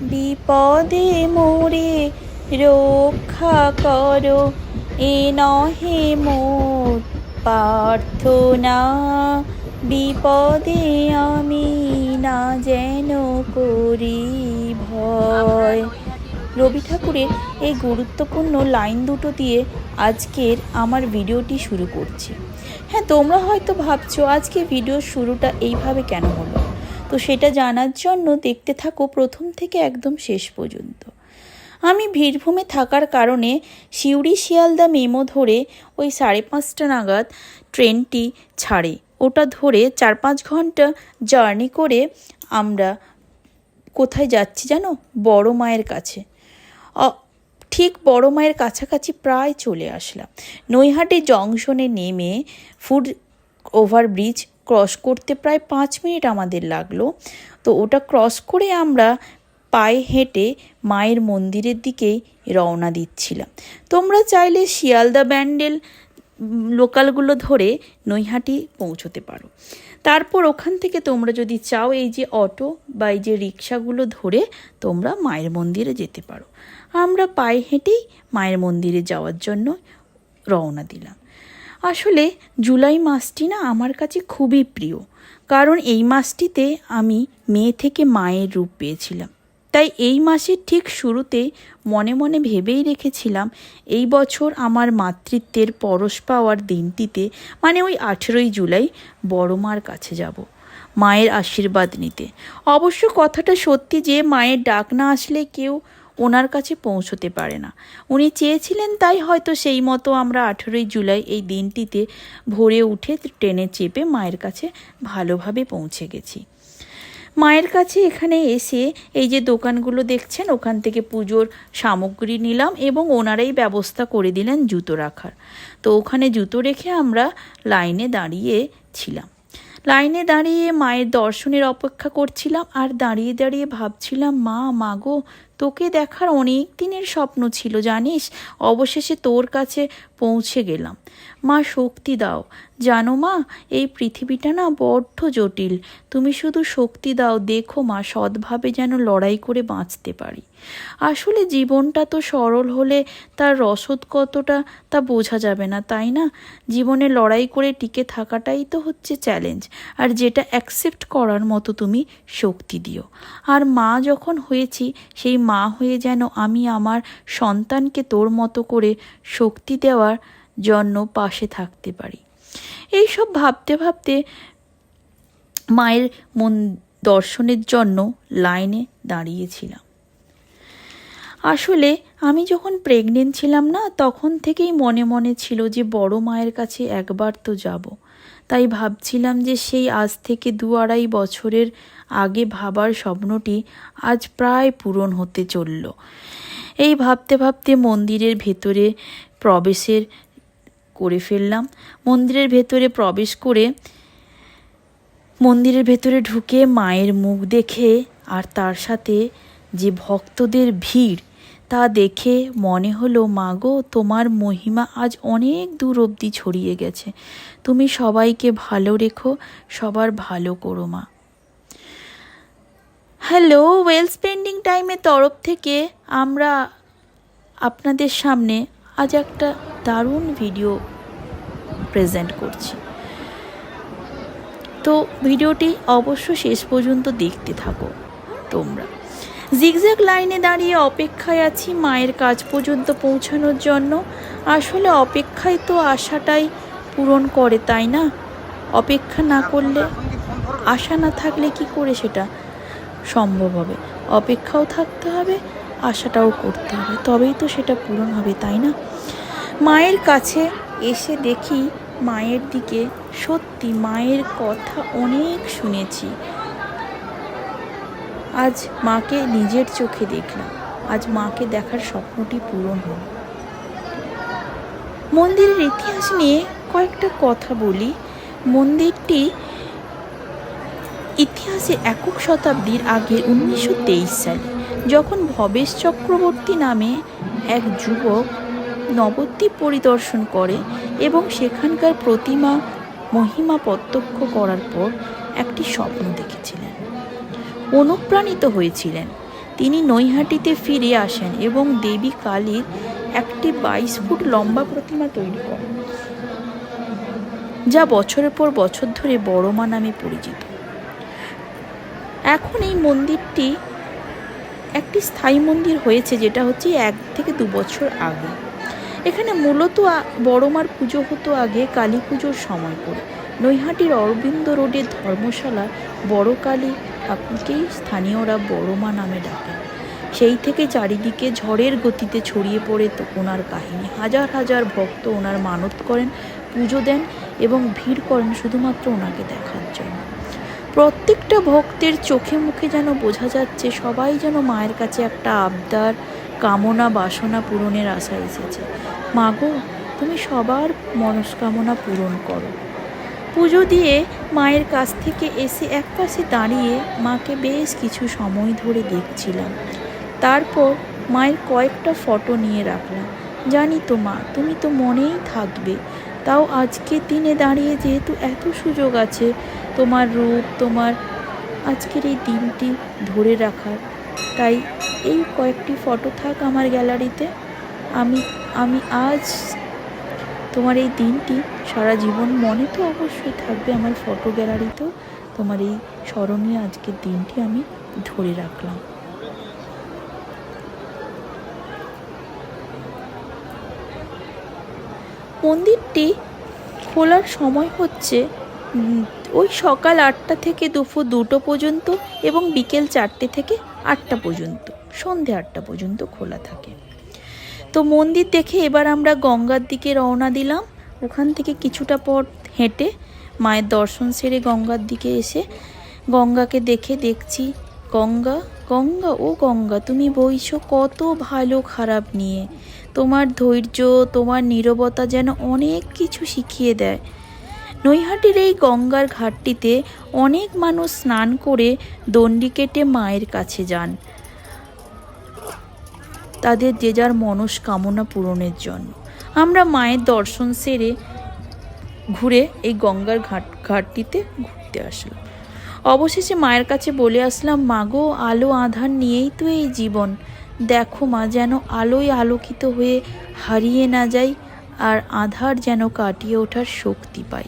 বিপদে মোরে রক্ষা করো, এ নহে মোর প্রার্থনা। বিপদে আমি না যেন করি ভয়। রবি ঠাকুরের এই গুরুত্বপূর্ণ লাইন দুটো দিয়ে আজকের আমার ভিডিওটি শুরু করছি। হ্যাঁ তোমরা হয়তো ভাবছ, আজকে ভিডিওর শুরুটা এইভাবে কেন হলো? তো সেটা জানার জন্য দেখতে থাকো প্রথম থেকে একদম শেষ পর্যন্ত। আমি বীরভূমে থাকার কারণে সিউড়ি শিয়ালদা মেমো ধরে ওই সাড়ে পাঁচটা নাগাদ ট্রেনটি ছাড়ে। ওটা ধরে চার পাঁচ ঘণ্টা জার্নি করে আমরা কোথায় যাচ্ছি জানো? বড় মায়ের কাছে। ঠিক বড় মায়ের কাছাকাছি প্রায় চলে আসলাম। নৈহাটি জংশনে নেমে ফুড ওভারব্রিজ ক্রস করতে প্রায় পাঁচ মিনিট আমাদের লাগল। তো ওটা ক্রস করে আমরা পায়ে হেঁটে মায়ের মন্দিরের দিকেই রওনা দিচ্ছিলাম। তোমরা চাইলে শিয়ালদা ব্যান্ডেল লোকালগুলো ধরে নৈহাটি পৌঁছতে পারো। তারপর ওখান থেকে তোমরা যদি চাও এই যে অটো বা এই যে রিক্সাগুলো ধরে তোমরা মায়ের মন্দিরে যেতে পারো। আমরা পায়ে হেঁটেই মায়ের মন্দিরে যাওয়ার জন্য রওনা দিলাম। আসলে জুলাই মাসটি না আমার কাছে খুবই প্রিয়। কারণ এই মাসটিতে আমি মেয়ে থেকে মায়ের রূপ পেয়েছিলাম। তাই এই মাসের ঠিক শুরুতে মনে মনে ভেবেই রেখেছিলাম এই বছর আমার মাতৃত্বের পরশ পাওয়ার দিনটিতে মানে ওই আঠেরোই জুলাই, বড় মার কাছে যাব, মায়ের আশীর্বাদ নিতে। অবশ্য কথাটা সত্যি যে মায়ের ডাক না আসলে কেউ ওনার কাছে পৌঁছতে পারে না। উনি চেয়েছিলেন তাই হয়তো সেই মতো আমরা আঠেরোই জুলাই এই দিনটিতে ভোরে উঠে ট্রেনে চেপে মায়ের কাছে ভালোভাবে পৌঁছে গেছি। মায়ের কাছে এখানে এসে এই যে দোকানগুলো দেখছেন, ওখান থেকে পুজোর সামগ্রী নিলাম এবং ওনারাই ব্যবস্থা করে দিলেন জুতো রাখার। তো ওখানে জুতো রেখে আমরা লাইনে দাঁড়িয়ে ছিলাম। লাইনে দাঁড়িয়ে মায়ের দর্শনের অপেক্ষা করছিলাম আর দাঁড়িয়ে দাঁড়িয়ে ভাবছিলাম, মা মাগো তোকে দেখার অনেক দিনের স্বপ্ন ছিল জানিস? অবশেষে তোর কাছে পৌঁছে গেলাম। মা, শক্তি দাও। জানো মা, এই পৃথিবীটা না বড্ড জটিল। তুমি শুধু শক্তি দাও, দেখো মা, সৎভাবে যেন লড়াই করে বাঁচতে পারি। আসলে জীবনটা তো সরল হলে তার রসদ কতটা তা বোঝা যাবে না, তাই না? জীবনে লড়াই করে টিকে থাকাটাই তো হচ্ছে চ্যালেঞ্জ আর যেটা অ্যাকসেপ্ট করার মতো তুমি শক্তি দিও। আর মা, যখন হয়েছি, সেই মা হয়ে যেন আমি আমার সন্তানকে তোর মতো করে শক্তি দেওয়ার জন্য পাশে থাকতে পারি। এইসব ভাবতে ভাবতে মায়ের মন দর্শনের জন্য লাইনে দাঁড়িয়েছিলাম। আসলে আমি যখন প্রেগনেন্ট ছিলাম না, তখন থেকেই মনে মনে ছিল যে বড় মায়ের কাছে একবার তো যাব। তাই ভাবছিলাম যে সেই আজ থেকে দু আড়াই বছরের আগে ভাবার স্বপ্নটি আজ প্রায় পূরণ হতে চলল। এই ভাবতে ভাবতে মন্দিরের ভেতরে প্রবেশের করে ফেললাম। মন্দিরের ভেতরে প্রবেশ করে, মন্দিরের ভেতরে ঢুকে মায়ের মুখ দেখে আর তার সাথে যে ভক্তদের ভিড়, তা দেখে মনে হলো, মা গো, তোমার মহিমা আজ অনেক দূর অবধি ছড়িয়ে গেছে। তুমি সবাইকে ভালো রেখো, সবার ভালো করো, মা। হ্যালো, ওয়েল স্পেন্ডিং টাইমের তরফ থেকে আমরা আপনাদের সামনে আজ একটা দারুণ ভিডিও প্রেজেন্ট করছি। তো ভিডিওটি অবশ্য শেষ পর্যন্ত দেখতে থাকো তোমরা। জিগজ্যাগ লাইনে দাঁড়িয়ে অপেক্ষায় আছি মায়ের কাজ পর্যন্ত পৌঁছানোর জন্য। আসলে অপেক্ষায় তো আশাটাই পূরণ করে, তাই না? অপেক্ষা না করলে আশা না থাকলে কি করে সেটা সম্ভব হবে? অপেক্ষাও থাকতে হবে আশাটাও করতে হবে। তবেই তো সেটা পূরণ হবে, তাই না? মায়ের কাছে এসে দেখি মায়ের দিকে সত্যি মায়ের কথা অনেক শুনেছি। আজ মাকে নিজের চোখে দেখলাম। আজ মাকে দেখার স্বপ্নটি পূরণ হল। মন্দিরের ইতিহাস নিয়ে কয়েকটা কথা বলি। মন্দিরটি ইতিহাসে একক শতাব্দীর আগে উনিশশো তেইশ সালে। যখন ভবেশ চক্রবর্তী নামে এক যুবক নবদ্বীপ পরিদর্শন করে এবং সেখানকার প্রতিমা মহিমা প্রত্যক্ষ করার পর একটি স্বপ্ন দেখেছিলেন। অনুপ্রাণিত হয়েছিলেন। তিনি নৈহাটিতে ফিরে আসেন এবং দেবী কালীর একটি বাইশ ফুট লম্বা প্রতিমা তৈরি করেন, যা বছরের পর বছর ধরে বড়মা নামে পরিচিত। এখন এই মন্দিরটি একটি স্থায়ী মন্দির হয়েছে যেটা হচ্ছে এক থেকে দু বছর আগে। এখানে মূলত বড়মার পুজো হতো আগে কালী পুজোর সময় করে। নৈহাটির অরবিন্দ রোডের ধর্মশালা বড় কালী ঠাকুরকেই স্থানীয়রা বড়মা নামে ডাকে। সেই থেকে চারিদিকে ঝড়ের গতিতে ছড়িয়ে পড়ে তো ওনার কাহিনী। হাজার হাজার ভক্ত ওনার মানত করেন, পুজো দেন এবং ভিড় করেন শুধুমাত্র ওনাকে দেখার জন্য। প্রত্যেকটা ভক্তের চোখে মুখে যেন বোঝা যাচ্ছে, সবাই যেন মায়ের কাছে একটা আবদার, কামনা, বাসনা পূরণের আশা এসেছে। মাগো তুমি সবার মনস্কামনা পূরণ করো। পুজো দিয়ে মায়ের কাছ থেকে এসে একপাশে দাঁড়িয়ে মাকে বেশ কিছু সময় ধরে দেখছিলাম। তারপর মায়ের কয়েকটা ফটো নিয়ে রাখলাম। জানি তো মা, তুমি তো মনেই থাকবে। তাও আজকে দিনে দাঁড়িয়ে যেহেতু এত সুযোগ আছে তোমার রূপ, তোমার আজকের এই দিনটি ধরে রাখার। তাই এই কয়েকটি ফটো থাক আমার গ্যালারিতে। আমি আমি আজ তোমার এই দিনটি সারা জীবন মনে তো অবশ্যই থাকবে আমার ফটো গ্যালারিতেও। তোমার এই স্মরণীয় আজকের দিনটি আমি ধরে রাখলাম। মন্দিরটি খোলার সময় হচ্ছে ওই সকাল আটটা থেকে দুপুর দুটো পর্যন্ত এবং বিকেল চারটে থেকে আটটা পর্যন্ত, সন্ধে আটটা পর্যন্ত খোলা থাকে। তো মন্দির দেখে এবার আমরা গঙ্গার দিকে রওনা দিলাম। ওখান থেকে কিছুটা পর হেঁটে মায়ের দর্শন সেরে গঙ্গার দিকে এসে গঙ্গাকে দেখে দেখছি, গঙ্গা গঙ্গা, ও গঙ্গা, তুমি বইছো কত ভালো খারাপ নিয়ে। তোমার ধৈর্য, তোমার নীরবতা যেন অনেক কিছু শিখিয়ে দেয়। নৈহাটির এই গঙ্গার ঘাটটিতে অনেক মানুষ স্নান করে দণ্ডি কেটে মায়ের কাছে যান। তাদের যে যার মনস্কামনা পূরণের জন্য। আমরা মায়ের দর্শন সেরে ঘুরে এই গঙ্গার ঘাট, ঘাটটিতে ঘুরতে আসলাম। অবশেষে মায়ের কাছে বলে আসলাম মাগো আলো আধার নিয়েই তো এই জীবন। দেখো মা, যেন আলোয় আলোকিত হয়ে হারিয়ে না যাই, আর আধার যেন কাটিয়ে ওঠার শক্তি পাই।